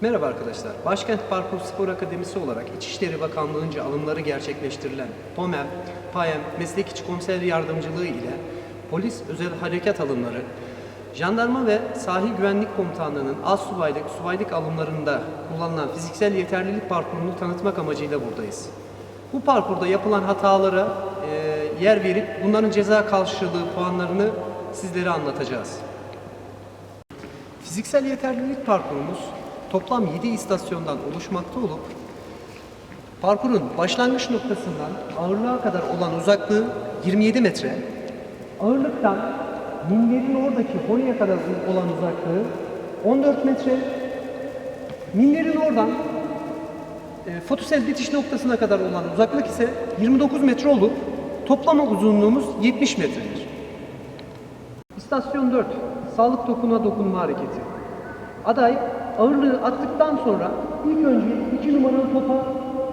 Merhaba arkadaşlar. Başkent Parkur Spor Akademisi olarak İçişleri Bakanlığı'nca alımları gerçekleştirilen TOMEM, PAYEM, Meslek Komiser Yardımcılığı ile polis özel harekat alımları, jandarma ve sahil güvenlik komutanlığının az subaylık, subaylık alımlarında kullanılan fiziksel yeterlilik parkurunu tanıtmak amacıyla buradayız. Bu parkurda yapılan hatalara e, yer verip bunların ceza karşılığı puanlarını sizlere anlatacağız. Fiziksel yeterlilik parkurumuz toplam 7 istasyondan oluşmakta olup parkurun başlangıç noktasından ağırlığa kadar olan uzaklığı 27 metre, ağırlıktan minlerin oradaki boyaya kadar olan uzaklığı 14 metre, minlerin oradan e, fotosel bitiş noktasına kadar olan uzaklık ise 29 metre olup toplama uzunluğumuz 70 metredir. İstasyon 4. Sağlık dokuna dokunma hareketi. Aday ağırlığı attıktan sonra ilk önce 2 numaralı topa,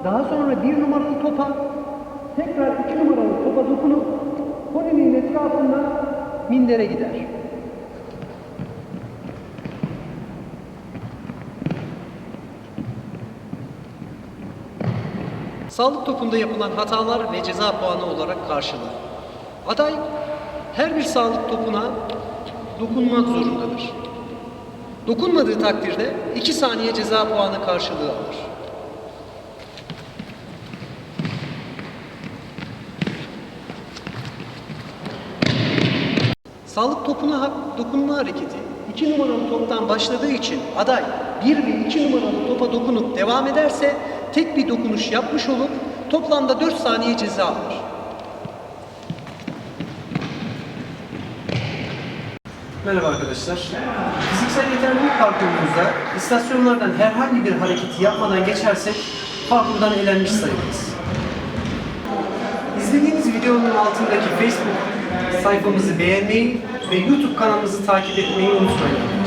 daha sonra 1 numaralı topa, tekrar 2 numaralı topa dokunup koninin etrafında mindere gider. Sağlık topunda yapılan hatalar ve ceza puanı olarak karşılar. Aday her bir sağlık topuna dokunmak zorundadır. Dokunmadığı takdirde 2 saniye ceza puanı karşılığı alır. Sağlık topuna dokunma hareketi 2 numaralı toptan başladığı için aday 1 ve 2 numaralı topa dokunup devam ederse tek bir dokunuş yapmış olup toplamda 4 saniye ceza alır. Merhaba arkadaşlar. Fiziksel yeterlilik parkurumuzda istasyonlardan herhangi bir hareketi yapmadan geçersek parkurdan elenmiş sayılırız. İzlediğiniz videonun altındaki Facebook sayfamızı beğenmeyi ve YouTube kanalımızı takip etmeyi unutmayın.